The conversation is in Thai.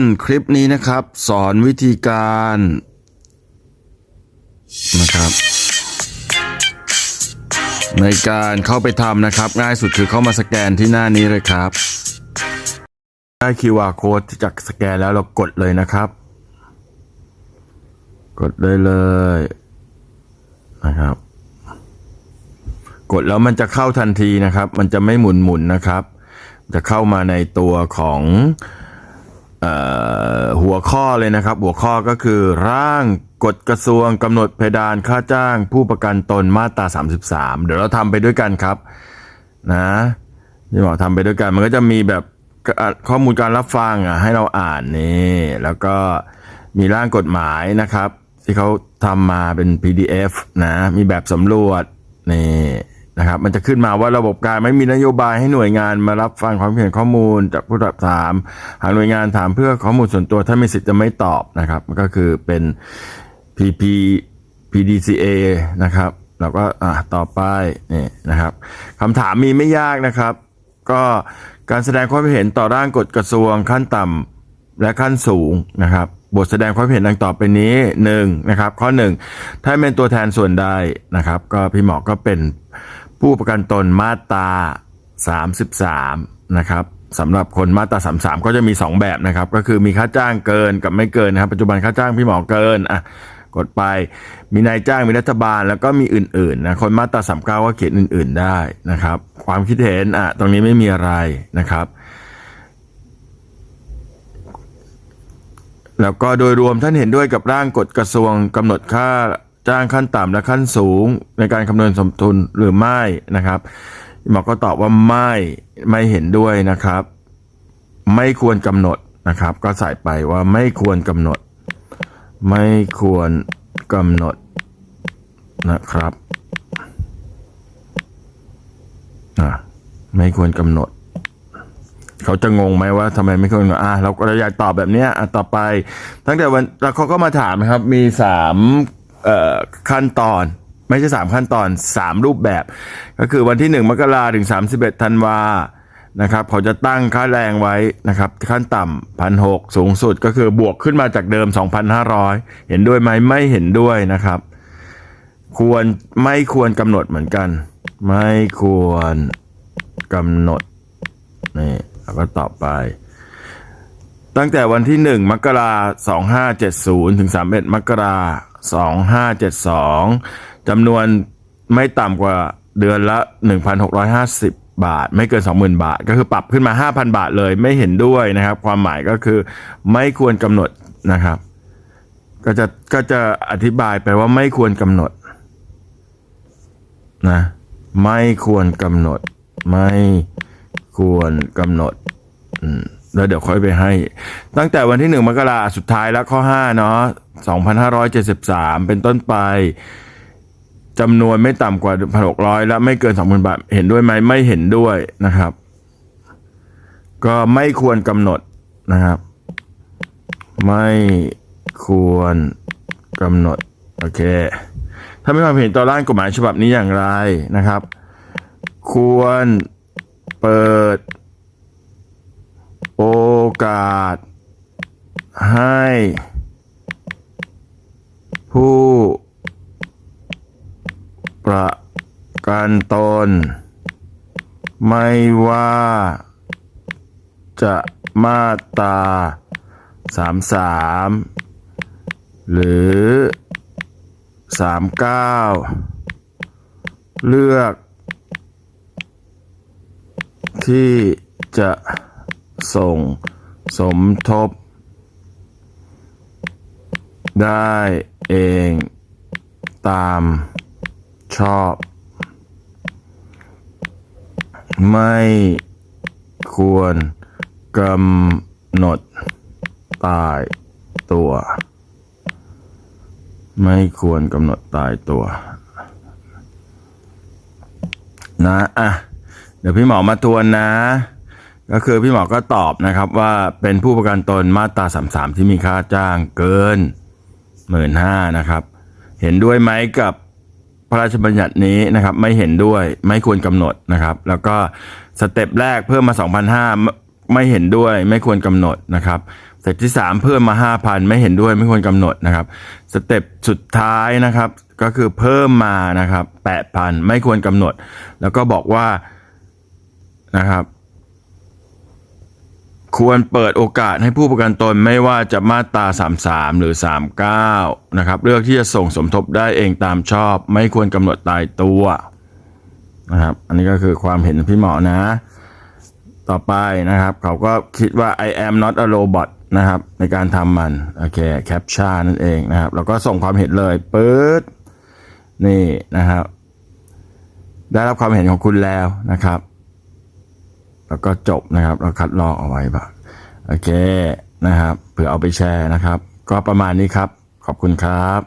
นคลิปนี้นะครับ สอนวิธีการนะครับ ในการเข้าไปทำนะครับ ง่ายสุดคือเข้ามาสแกนที่หน้านี้เลยครับ ได้ QR code ที่จากสแกนแล้วเรากดเลยนะครับ กดได้เลยนะครับ กดแล้วมันจะเข้าทันทีนะครับ มันจะไม่หมุนหมุนๆนะครับ จะเข้ามาในตัวของ หัวข้อเลยนะครับ หัวข้อก็คือร่างกฎกระทรวงกำหนดเพดานค่าจ้างผู้ประกันตนมาตรา 33 เดี๋ยวเราทำไปด้วยกันครับนะพี่หมอทำไปด้วยกันมันก็จะมีแบบข้อมูลการรับฟังอะให้เราอ่านนี่แล้วก็มีร่างกฎหมายนะครับ ที่เขาทำมาเป็น PDF นะ มีแบบสำรวจนี่ นะครับมันจะขึ้นมาว่าระบบการไม่มีนโยบายให้หน่วยงานมารับฟังความเห็นข้อมูลจากผู้รับถาม หากหน่วยงานถามเพื่อข้อมูลส่วนตัวถ้ามีสิทธิ์จะไม่ตอบนะครับมันก็คือเป็น PP PDCA นะครับเราก็อะต่อไปนี่นะครับคำถามมีไม่ยากนะครับ ก็การแสดงความเห็นต่อร่างกฎกระทรวงขั้นต่ำและขั้นสูงนะครับบทแสดงความเห็นดังต่อไปนี้หนึ่งนะครับข้อหนึ่งถ้าเป็นตัวแทนส่วนใดนะครับ ก็พี่หมอก็เป็น ผู้ประกันตนมาตรา 33 นะครับสำหรับคนมาตรา33ก็จะมี 2 แบบนะครับ ก็คือมีค่าจ้างเกินกับไม่เกินนะครับ ปัจจุบันค่าจ้างพี่หมอเกินอะกดไปมีนายจ้างมีรัฐบาลแล้วก็มีอื่นๆนะคนมาตรา39ก็เขียนอื่น ๆได้นะครับ ความคิดเห็นอะตรงนี้ไม่มีอะไรนะครับ แล้วก็โดยรวมท่านเห็นด้วยกับร่างกฎกระทรวงกำหนดค่า จ้างขั้นต่ำและขั้นสูงในการคำนวณสมทุนหรือไม่นะครับหมอก็ตอบว่าไม่ไม่เห็นด้วยนะครับ ไม่ควรกำหนดนะครับ ก็ใส่ไปว่าไม่ควรกำหนด ไม่ควรกำหนดนะครับอะไม่ควรกำหนด เขาจะงงไหมว่าทำไมไม่ควรกำหนดอะเราก็เราอยากตอบแบบเนี้ยอะต่อไป ตั้งแต่วันแล้วเขาก็มาถามนะครับ มีสาม ขั้นตอน ไม่ใช่ 3 ขั้นตอน 3 รูปแบบ ก็คือวันที่ 1 มกราถึง 31ธันวานะครับเขาจะตั้งค่าแรงไว้นะครับขั้นต่ำพันหสูงสุดก็คือบวกขึ้นมาจากเดิม 2,500 เห็นด้วยไหมไม่เห็นด้วยนะครับ ควรไม่ควรกำหนดเหมือนกัน ไม่ควรกำหนดนี่เราก็ตอบไป ตั้งแต่วันที่ 1 มกราคม2570 ถึง 31 มกรา 2572จำนวนไม่ต่ำกว่าเดือนละ 1,650 บาท ไม่เกิน 20,000 บาท ก็คือปรับขึ้นมา 5,000 บาทเลยไม่เห็นด้วยนะครับ ความหมายก็คือไม่ควรกำหนดนะครับ ก็จะก็จะอธิบายไปว่าไม่ควรกำหนดนะไม่ควรกำหนด ไม่ควรกำหนดแล้วเดี๋ยวค่อยไปให้ ตั้งแต่วันที่หนึ่งมกราสุดท้ายแล้วข้อห้าเนาะ สองพันห้าร้อยเจ็ดสิบสามเป็นต้นไปจำนวนไม่ต่ำกว่าพันหกร้อยและไม่เกินสองพันบาท เห็นด้วยไหมไม่เห็นด้วยนะครับ ก็ไม่ควรกำหนดนะครับ ไม่ควรกำหนด โอเค ถ้าไม่ความเห็นต่อร่างกฎหมายฉบับนี้อย่างไรนะครับ ควรเปิด โอกาสให้ ผู้ประกันตน ไม่ว่า จะมาตราสามสามหรือสามเก้าเลือก ที่จะส่งสมทบ ได้ เอง ตามชอบ ไม่ควรกำหนดตายตัว ไม่ควรกำหนดตายตัว นะอะเดี๋ยวพี่หมอมาทวนนะ ก็คือพี่หมอก็ตอบนะครับว่าเป็นผู้ประกันตนมาตราสามสามที่มีค่าจ้างเกิน หมื่นห้านะครับ เห็นด้วยไหมกับพระราชบัญญัตินี้นะครับ ไม่เห็นด้วยไม่ควรกำหนดนะครับ แล้วก็สเต็ปแรกเพิ่มมา 2,500 ไม่เห็นด้วยไม่ควรกำหนดนะครับสเต็ปที่ 3 เพิ่มมา 5,000 ไม่เห็นด้วยไม่ควรกำหนดนะครับสเต็ปสุดท้ายนะครับ ก็คือเพิ่มมานะครับ8,000 ไม่ควรกำหนด แล้วก็บอกว่านะครับ ควรเปิดโอกาสให้ผู้ประกันตนไม่ว่าจะมาตรา 33 หรือ 39 นะครับ เลือกที่จะส่งสมทบได้เองตามชอบ ไม่ควรกำหนดตายตัวนะครับ อันนี้ก็คือความเห็นพี่หมอนะ ต่อไปนะครับ เขาก็คิดว่า I am not a robot นะครับ ในการทำมัน โอเคแคปชั่นนั่นเองนะครับ แล้วก็ส่งความเห็นเลยปื๊ดนี่นะครับ ได้รับความเห็นของคุณแล้วนะครับ แล้วก็จบนะครับ เราคัดลอกเอาไว้บ้างโอเคนะครับเผื่อเอาไปแชร์นะครับ ก็ประมาณนี้ครับ ขอบคุณครับ